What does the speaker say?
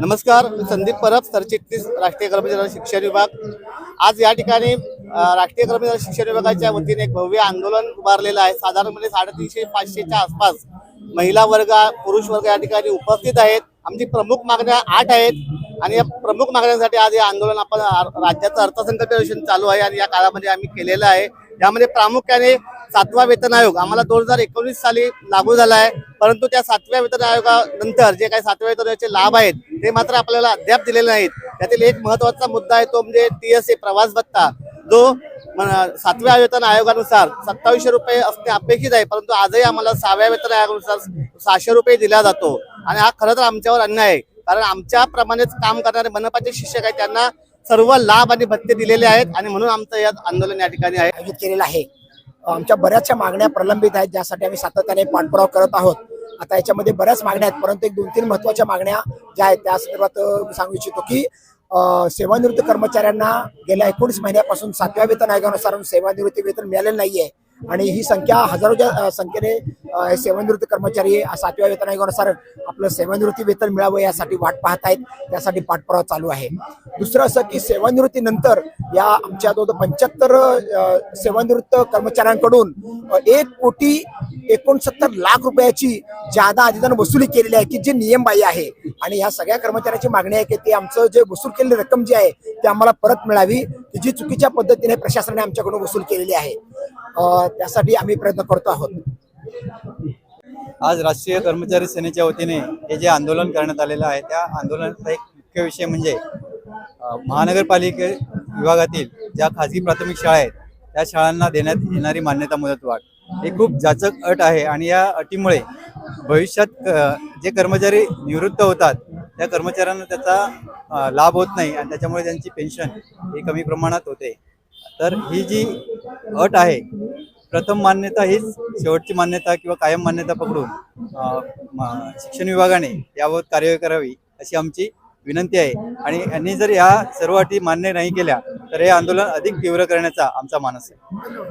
नमस्कार मी संदीप परब सरचिटणीस राष्ट्रीय कर्मचारी शिक्षण विभाग. आज या ठिकाणी राष्ट्रीय कर्मचारी शिक्षण विभागाच्या वतीने एक भव्य आंदोलन उभारलेलं आहे. साधारणपणे साडेतीनशे पाचशेच्या आसपास महिला वर्ग पुरुष वर्ग या ठिकाणी उपस्थित आहेत. आमची प्रमुख मागण्या आठ आहेत आणि या प्रमुख मागण्यांसाठी आज हे आंदोलन आपण राज्याचं अर्थसंकल्प अधिवेशन चालू आहे आणि या काळामध्ये आम्ही केलेलं आहे. यामध्ये प्रामुख्याने सातवा वेतन आयोग. आम्हाला दोन हजार एकोणीस साली लागू झाला आहे परंतु त्या सातव्या वेतन आयोगानंतर जे काही सातव्या वेतन आयोगाचे लाभ आहेत ते मात्र आपल्याला अद्याप दिलेले नाहीत. त्यातील एक महत्त्वाचा मुद्दा आहे तो म्हणजे टी एस ए प्रवास भत्ता. जो सातव्या वेतन आयोगानुसार सत्तावीसशे रुपये असणे अपेक्षित आहे परंतु आजही आम्हाला सहाव्या वेतन आयोगानुसार सहाशे रुपये दिला जातो. आणि हा खरं तर आमच्यावर अन्याय आहे. कारण आमच्या प्रमाणेच काम करणारे मनपाचे शिक्षक आहेत त्यांना सर्व लाभ आणि भत्ते दिलेले आहेत आणि म्हणून आमचं या आंदोलन या ठिकाणी आहे. आयोजित केलेलं आहे. आमच्या बऱ्याचशा मागण्या प्रलंबित आहेत ज्यासाठी आम्ही सातत्याने पाठपुरावा करत आहोत. आता याच्यामध्ये बऱ्याच मागण्या आहेत परंतु एक दोन तीन महत्त्वाच्या मागण्या ज्या आहेत त्या संदर्भात सांगू इच्छितो की सेवानिवृत्त कर्मचाऱ्यांना गेल्या एकोणीस महिन्यापासून सातव्या वेतन आयोगानुसार सेवानिवृत्ती वेतन मिळालेलं नाहीये. आणि ही संख्या हजारोच्या संख्येने सेवानिवृत्त कर्मचारी सातव्या वेतन आयोगानुसार आपलं सेवानिवृत्ती वेतन मिळावं यासाठी वाट पाहत आहेत त्यासाठी पाठपुरावा चालू आहे. दुसरं असं की सेवानिवृत्तीनंतर या आमच्या जवळ पंच्याहत्तर सेवानिवृत्त कर्मचाऱ्यांकडून एक कोटी एकोणसत्तर लाख रुपयाची जादा अधिदान वसुली केलेली आहे की जी नियमबाह्य आहे. आणि ह्या सगळ्या कर्मचाऱ्यांची मागणी आहे की ते आमचं जे वसूल केलेली रक्कम जी आहे ती आम्हाला परत मिळावी की जी चुकीच्या पद्धतीने प्रशासनाने आमच्याकडून वसूल केलेली आहे. त्यासाठी आम्ही प्रयत्न करतो आहोत. आज राष्ट्रीय कर्मचारी सेनेच्या वतीने हे जे आंदोलन करण्यात आलेलं आहे त्या आंदोलनाचा एक मुख्य विषय म्हणजे महानगरपालिके विभागातील ज्या खाजगी प्राथमिक शाळा आहेत त्या शाळांना देण्यात येणारी मान्यता मुदतवाढ ही खूप जाचक अट आहे आणि या अटीमुळे भविष्यात जे कर्मचारी निवृत्त होतात त्या कर्मचाऱ्यांना त्याचा लाभ होत नाही आणि त्याच्यामुळे त्यांची पेन्शन ही कमी प्रमाणात होते. तर ही जी अट आहे. प्रथम मान्यता हीच शेवटची मान्यता किंवा कायम मान्यता पकडून शिक्षण विभागाने याबाबत कार्यवाही करावी अशी आमची विनंती आहे. आणि यांनी जर या सर्व अटी मान्य नाही केल्या तर हे आंदोलन अधिक तीव्र करण्याचा आमचा मानस आहे.